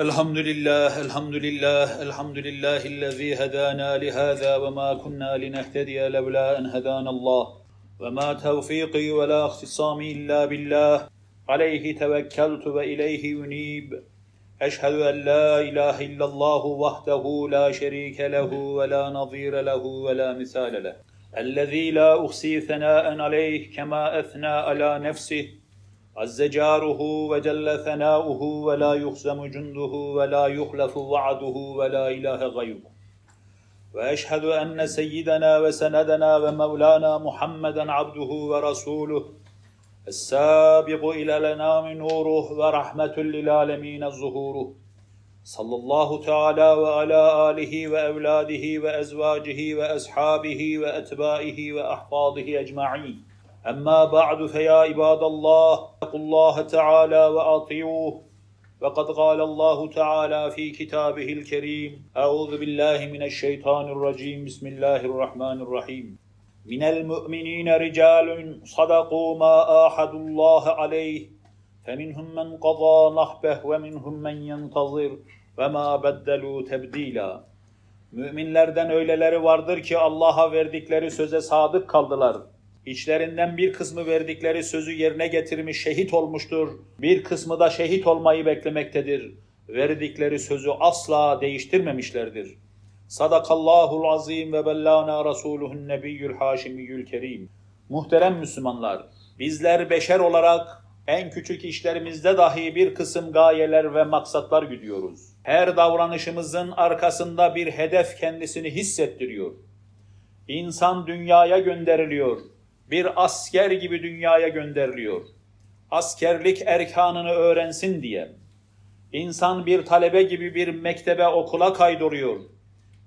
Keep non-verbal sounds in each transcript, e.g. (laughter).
الحمد لله الحمد لله الحمد لله الذي هدانا لهذا وما كنا لنهتدي لولا أن هدانا الله. وما توفيقي ولا اختصامي إلا بالله. عليه توكلت وإليه أنيب أشهد أن لا إله إلا الله وحده لا شريك له ولا نظير له ولا مثال له. الذي لا أحصي ثناء عليه كما أثنى على نفسه. عز جاره وجل ثناؤه ولا يخزم جنده ولا يخلف وعده ولا إله غيره. وأشهد أن سيدنا وسندنا ومولانا محمدا عبده ورسوله السابق إلى الأنام نوره ورحمة للعالمين ظهوره. صلى الله تعالى وعلى آله وأولاده وأزواجه وأصحابه وأتباعه وأحفاظه أجمعين. أما بعد فيا عباد الله اتقوا الله تعالى وأطيعوه وقد قال الله تعالى في كتابه الكريم أعوذ بالله من الشيطان الرجيم بسم الله الرحمن الرحيم من المؤمنين رجال صدقوا ما آحدوا الله عليه فمنهم من قضى نحبه ومنهم من ينتظر وما بدلوا تبديلا Müminlerden öyleleri vardır ki Allah'a verdikleri söze sadık kaldılar. İçlerinden bir kısmı verdikleri sözü yerine getirmiş şehit olmuştur. Bir kısmı da şehit olmayı beklemektedir. Verdikleri sözü asla değiştirmemişlerdir. Sadakallahul azim ve bellana rasuluhun nebiyyül haşimiyyül kerim. Muhterem Müslümanlar, bizler beşer olarak en küçük işlerimizde dahi bir kısım gayeler ve maksatlar güdüyoruz. Her davranışımızın arkasında bir hedef kendisini hissettiriyor. İnsan dünyaya gönderiliyor. Bir asker gibi dünyaya gönderiliyor. Askerlik erkanını öğrensin diye. İnsan bir talebe gibi bir mektebe okula kaydoluyor.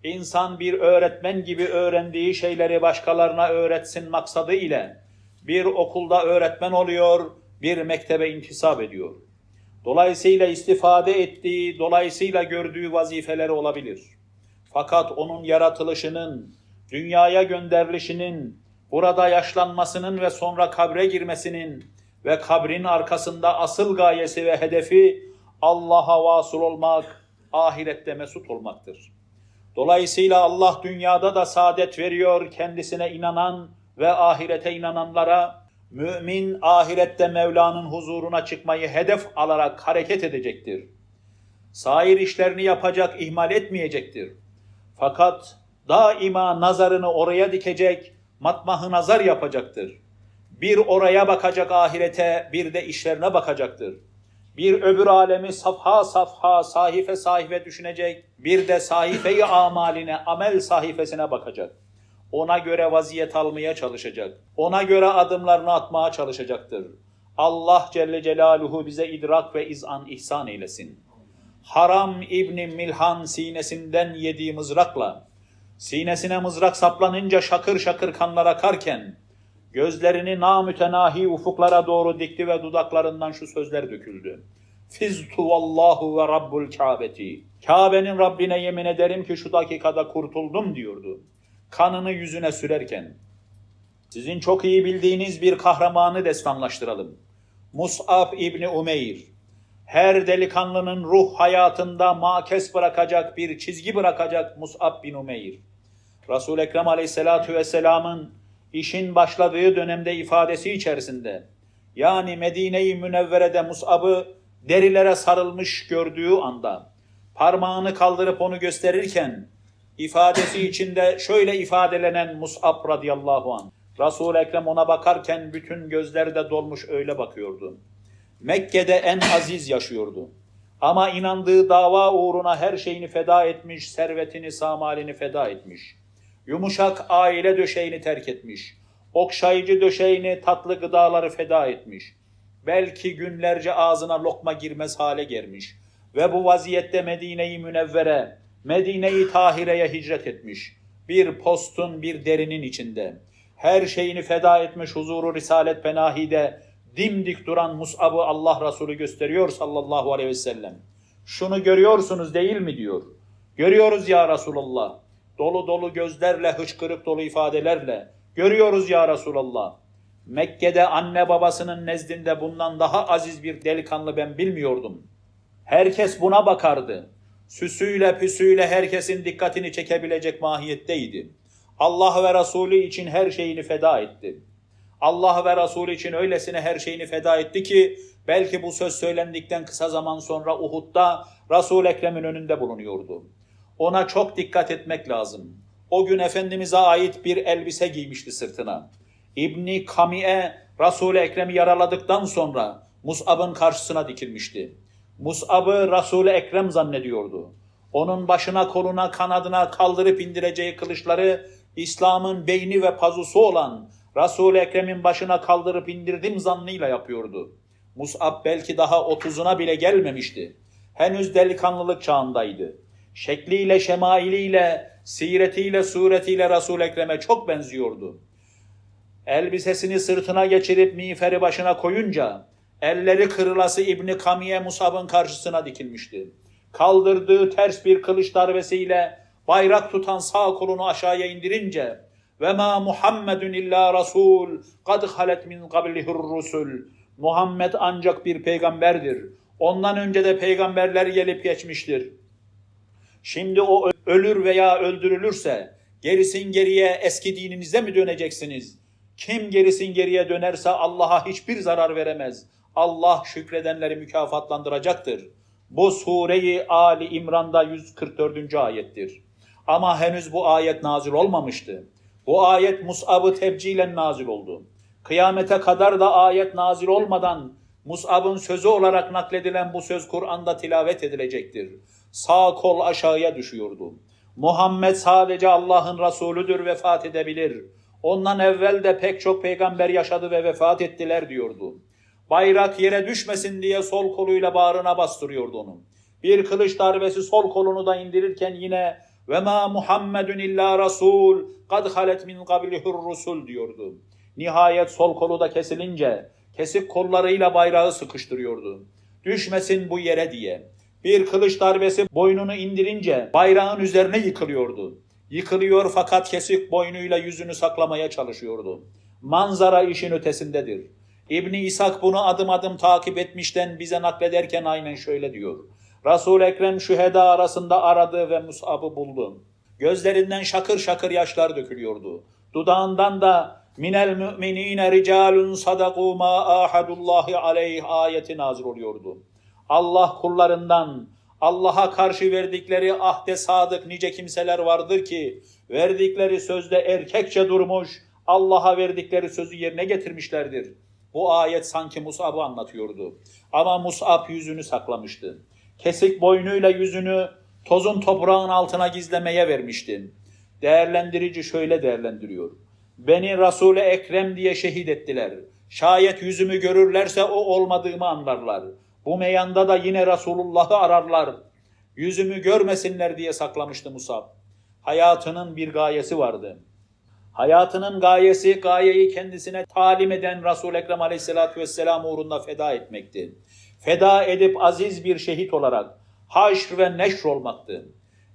İnsan bir öğretmen gibi öğrendiği şeyleri başkalarına öğretsin maksadı ile bir okulda öğretmen oluyor, bir mektebe intisap ediyor. Dolayısıyla istifade ettiği, dolayısıyla gördüğü vazifeleri olabilir. Fakat onun yaratılışının, dünyaya gönderilişinin, burada yaşlanmasının ve sonra kabre girmesinin ve kabrin arkasında asıl gayesi ve hedefi Allah'a vasıl olmak, ahirette mesut olmaktır. Dolayısıyla Allah dünyada da saadet veriyor kendisine inanan ve ahirete inananlara. Mümin ahirette Mevla'nın huzuruna çıkmayı hedef alarak hareket edecektir. Sair işlerini yapacak, ihmal etmeyecektir. Fakat daima nazarını oraya dikecek, matmahı nazar yapacaktır. Bir oraya bakacak ahirete, bir de işlerine bakacaktır. Bir öbür alemi safha safha, sahife sahife düşünecek, bir de sahifeyi amaline, amel sahifesine bakacak. Ona göre vaziyet almaya çalışacak. Ona göre adımlarını atmaya çalışacaktır. Allah Celle Celaluhu bize idrak ve izan ihsan eylesin. Haram İbni Milhan sinesinden yediği mızrakla, sinesine mızrak saplanınca şakır şakır kanlar akarken, gözlerini namütenahi ufuklara doğru dikti ve dudaklarından şu sözler döküldü. Fiztu vallahu ve rabbul Kâbeti. Kabe'nin Rabbine yemin ederim ki şu dakikada kurtuldum diyordu. Kanını yüzüne sürerken. Sizin çok iyi bildiğiniz bir kahramanı destanlaştıralım. Mus'ab İbni Umeyr. Her delikanlının ruh hayatında makes bırakacak bir çizgi bırakacak Mus'ab bin Umeyr. Resul-i Ekrem Aleyhisselatü Vesselam'ın işin başladığı dönemde ifadesi içerisinde yani Medine-i Münevvere'de Mus'ab'ı derilere sarılmış gördüğü anda parmağını kaldırıp onu gösterirken ifadesi içinde şöyle ifadelenen Mus'ab radıyallahu anh. Resul-i Ekrem ona bakarken bütün gözleri de dolmuş öyle bakıyordu. Mekke'de en aziz yaşıyordu. Ama inandığı dava uğruna her şeyini feda etmiş, servetini, samalini feda etmiş. Yumuşak aile döşeğini terk etmiş. Okşayıcı döşeğini, tatlı gıdaları feda etmiş. Belki günlerce ağzına lokma girmez hale gelmiş. Ve bu vaziyette Medine-i Münevvere, Medine-i Tahire'ye hicret etmiş. Bir postun, bir derinin içinde. Her şeyini feda etmiş huzuru Risalet Penahi'de dimdik duran Mus'ab'ı Allah Resulü gösteriyor sallallahu aleyhi ve sellem. Şunu görüyorsunuz değil mi diyor. Görüyoruz ya Resulallah. Dolu dolu gözlerle, hıçkırık dolu ifadelerle. Görüyoruz ya Resulallah. Mekke'de anne babasının nezdinde bundan daha aziz bir delikanlı ben bilmiyordum. Herkes buna bakardı. Süsüyle püsüyle herkesin dikkatini çekebilecek mahiyetteydi. Allah ve Resulü için her şeyini feda etti. Allah ve Resulü için öylesine her şeyini feda etti ki belki bu söz söylendikten kısa zaman sonra Uhud'da Resul Ekrem'in önünde bulunuyordu. Ona çok dikkat etmek lazım. O gün Efendimiz'e ait bir elbise giymişti sırtına. İbni Kami'e Resul Ekrem'i yaraladıktan sonra Mus'ab'ın karşısına dikilmişti. Mus'ab'ı resul Ekrem zannediyordu. Onun başına koluna kanadına kaldırıp indireceği kılıçları İslam'ın beyni ve pazusu olan resul Ekrem'in başına kaldırıp indirdim zannıyla yapıyordu. Mus'ab belki daha otuzuna bile gelmemişti. Henüz delikanlılık çağındaydı. Şekliyle, şemailiyle, siretiyle, suretiyle resul Ekrem'e çok benziyordu. Elbisesini sırtına geçirip miğferi başına koyunca elleri kırılası İbni Kamiye Musab'ın karşısına dikilmişti. Kaldırdığı ters bir kılıç darbesiyle bayrak tutan sağ kolunu aşağıya indirince ve ma Muhammedun illa Rasul kad halet min qablihir rusul Muhammed ancak bir peygamberdir. Ondan önce de peygamberler gelip geçmiştir. Şimdi o ölür veya öldürülürse gerisin geriye eski dininize mi döneceksiniz? Kim gerisin geriye dönerse Allah'a hiçbir zarar veremez. Allah şükredenleri mükafatlandıracaktır. Bu sureyi Ali İmran'da 144. ayettir. Ama henüz bu ayet nazil olmamıştı. Bu ayet Mus'ab'ı tebcilen nazil oldu. Kıyamete kadar da ayet nazil olmadan Mus'ab'ın sözü olarak nakledilen bu söz Kur'an'da tilavet edilecektir. Sağ kol aşağıya düşüyordu. Muhammed sadece Allah'ın Resulüdür vefat edebilir. Ondan evvel de pek çok peygamber yaşadı ve vefat ettiler diyordu. Bayrak yere düşmesin diye sol koluyla bağrına bastırıyordu onu. Bir kılıç darbesi sol kolunu da indirirken yine ve ma Muhammedun illa Rasul kad halet min qablihir rusul diyordu. Nihayet sol kolu da kesilince kesik kollarıyla bayrağı sıkıştırıyordu. Düşmesin bu yere diye. Bir kılıç darbesi boynunu indirince bayrağın üzerine yıkılıyordu. Yıkılıyor fakat kesik boynuyla yüzünü saklamaya çalışıyordu. Manzara işin ötesindedir. İbni İshak bunu adım adım takip etmişten bize naklederken aynen şöyle diyor. Resul Ekrem şüheda arasında aradı ve Mus'ab'ı buldu. Gözlerinden şakır şakır yaşlar dökülüyordu. Dudağından da minel müminine ricalun sadaku ma ahadullahi aleyh ayeti nazil oluyordu. Allah kullarından Allah'a karşı verdikleri ahde sadık nice kimseler vardır ki verdikleri sözde erkekçe durmuş, Allah'a verdikleri sözü yerine getirmişlerdir. Bu ayet sanki Mus'ab'ı anlatıyordu. Ama Mus'ab yüzünü saklamıştı. Kesik boynuyla yüzünü tozun toprağın altına gizlemeye vermişti. Değerlendirici şöyle değerlendiriyor. Beni Resul-i Ekrem diye şehit ettiler. Şayet yüzümü görürlerse o olmadığımı anlarlar. Bu meyanda da yine Resulullah'ı ararlar. Yüzümü görmesinler diye saklamıştı Musab. Hayatının bir gayesi vardı. Hayatının gayesi gayeyi kendisine talim eden Resul-i Ekrem Aleyhisselatü Vesselam uğrunda feda etmekti. Feda edip aziz bir şehit olarak haşr ve neşr olmaktı.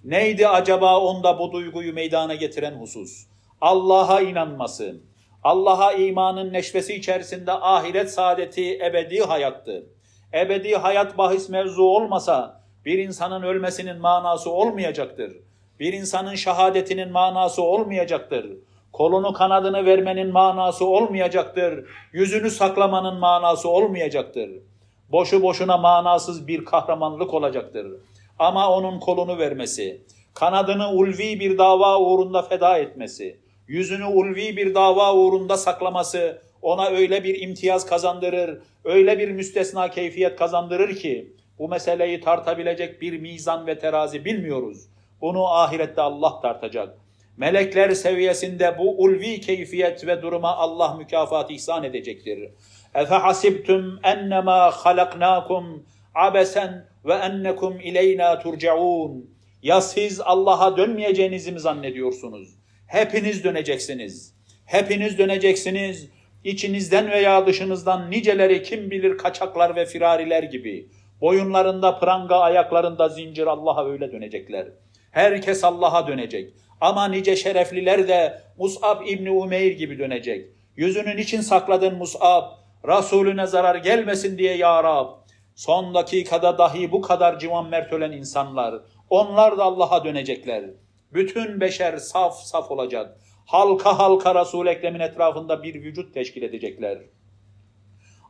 Neydi acaba onda bu duyguyu meydana getiren husus? Allah'a inanması, Allah'a imanın neşvesi içerisinde ahiret saadeti ebedi hayattı. Ebedi hayat bahis mevzu olmasa bir insanın ölmesinin manası olmayacaktır. Bir insanın şehadetinin manası olmayacaktır. Kolunu kanadını vermenin manası olmayacaktır. Yüzünü saklamanın manası olmayacaktır. Boşu boşuna manasız bir kahramanlık olacaktır. Ama onun kolunu vermesi, kanadını ulvi bir dava uğrunda feda etmesi, yüzünü ulvi bir dava uğrunda saklaması ona öyle bir imtiyaz kazandırır, öyle bir müstesna keyfiyet kazandırır ki bu meseleyi tartabilecek bir mizan ve terazi bilmiyoruz. Bunu ahirette Allah tartacak. Melekler seviyesinde bu ulvi keyfiyet ve duruma Allah mükafat ihsan edecektir. Efe hasibtum ennemâ halaknâkum abesen ve ennekum ileyna turcaun. Ya siz Allah'a dönmeyeceğinizi mi zannediyorsunuz? Hepiniz döneceksiniz. Hepiniz döneceksiniz. İçinizden veya dışınızdan niceleri kim bilir kaçaklar ve firariler gibi. Boyunlarında pranga, ayaklarında zincir Allah'a öyle dönecekler. Herkes Allah'a dönecek. Ama nice şerefliler de Mus'ab İbni Umeyr gibi dönecek. Yüzünün için sakladın Mus'ab? Resulüne zarar gelmesin diye ya Rab. Son dakikada dahi bu kadar civan mert ölen insanlar, onlar da Allah'a dönecekler. Bütün beşer saf saf olacak. Halka halka Resul-i Ekrem'in etrafında bir vücut teşkil edecekler.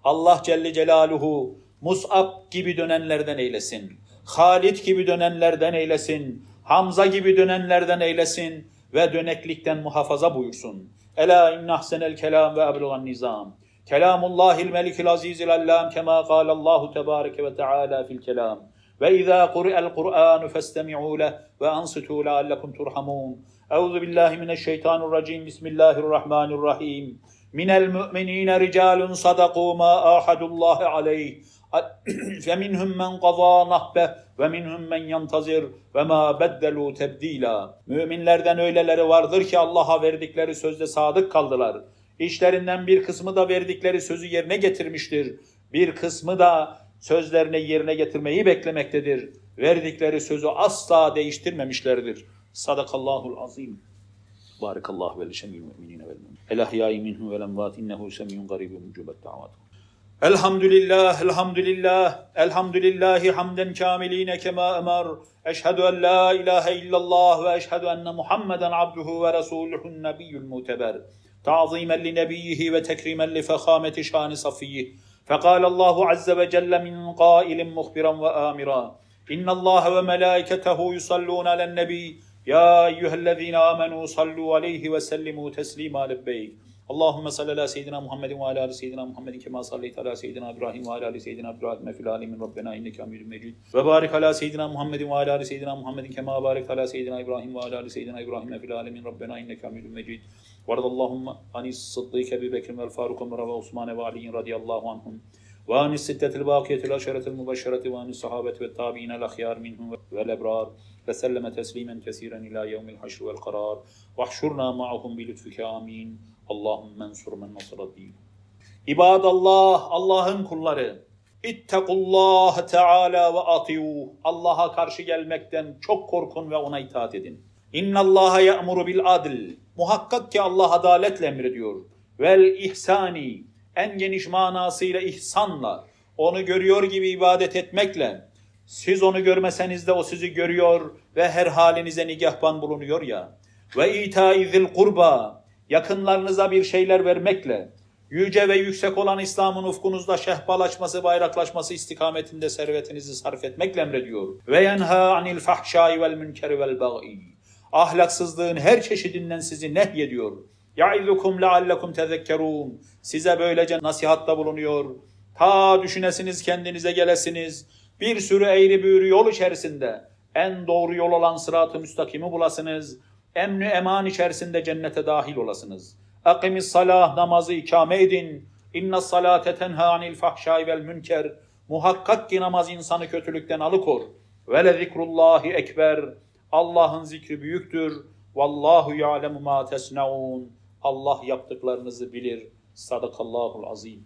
Allah Celle Celaluhu Mus'ab gibi dönenlerden eylesin. Halid gibi dönenlerden eylesin. Hamza gibi dönenlerden eylesin ve döneklikten muhafaza buyursun. Ela inne ahsenel kelam ve eblugan nizam. Kelamullahil melikil azizil allam kema Allahu tebareke ve teala fil kelam. Ve izâ kuri'el Kur'anu festemi'û leh ve ansitû leallekum turhamun. Euzu billahi mineşşeytanirracim. Bismillahirrahmanirrahim. Minel müminine ricalun sadaku ma ahadullahi aleyh. (clears throat) فَمِنْهُمْ مَنْ قَضَى نَحْبَهُ وَمِنْهُمْ مَنْ يَنْتَظِرُ وَمَا بَدَّلُوا تَبْد۪يلًا Müminlerden öyleleri vardır ki Allah'a verdikleri sözde sadık kaldılar. İşlerinden bir kısmı da verdikleri sözü yerine getirmiştir. Bir kısmı da sözlerini yerine getirmeyi beklemektedir. Verdikleri sözü asla değiştirmemişlerdir. Sadakallahul azim. Barakallahu ve leşemil müminine vel mümin. El ahyai minhu vel emvat innehu semiyun garibun mücubet da'vat. الحمد لله الحمد لله الحمد لله حمدا كاملين كما أمر أشهد أن لا إله إلا الله وأشهد أن محمدا عبده ورسوله النبي المتبر تعظيما لنبيه وتكريما لفخامة شان صفيه فقال الله عز وجل من قائل مخبرا وآمرا إن الله وملائكته يصلون على النبي يا أيها الذين آمنوا صلوا عليه وسلموا تسليما لبيك اللهم صل على سيدنا محمد وعلى ال سيدنا محمد كما صليت على سيدنا إبراهيم وعلى ال سيدنا إبراهيم في العالمين ربنا انك حميد مجيد وبارك على سيدنا محمد وعلى ال سيدنا محمد كما باركت على سيدنا إبراهيم وعلى ال سيدنا إبراهيم في العالمين ربنا انك حميد مجيد وارض اللهم عن الصديق ابي بكر والفاروق وعمر وعثمان وعلي رضي الله عنهم وعن الستة الباقية العشرة المبشرة وعن الصحابة والتابعين الأخيار منهم والأبرار وسلم تسليما كثيرا إلى يوم الحشر والقرار واحشرنا معهم بلطفك آمين Allahümme ensur men nasara değil. İbadallah, Allah'ın kulları. İttakullah Teala ve atiu. Allah'a karşı gelmekten çok korkun ve ona itaat edin. İnna Allaha ya'muru bil adl. Muhakkak ki Allah adaletle emrediyor. Vel ihsani. En geniş manasıyla ihsanla, onu görüyor gibi ibadet etmekle. Siz onu görmeseniz de o sizi görüyor ve her halinize nigahban bulunuyor ya. Ve itaiz kurba Yakınlarınıza bir şeyler vermekle. Yüce ve yüksek olan İslam'ın ufkunuzda şehbalaşması, bayraklaşması istikametinde servetinizi sarf etmekle emrediyor. Ve yenha anil fahşai vel münkeri vel bag'i. Ahlaksızlığın her çeşidinden sizi nehyediyor. Ya'izukum leallekum tezekkerun. Size böylece nasihatta bulunuyor. Ta düşünesiniz kendinize gelesiniz. Bir sürü eğri büğrü yol içerisinde en doğru yol olan sırat-ı müstakimi bulasınız. Emni eman içerisinde cennete dahil olasınız. Akimis salah namazı ikame edin. İnne salate tenha anil fahşai vel münker. Muhakkak ki namaz insanı kötülükten alıkor. Ve le zikrullahi ekber. Allah'ın zikri büyüktür. Vallahu ya'lemu ma tesnaun. Allah yaptıklarınızı bilir. Sadakallahul azim.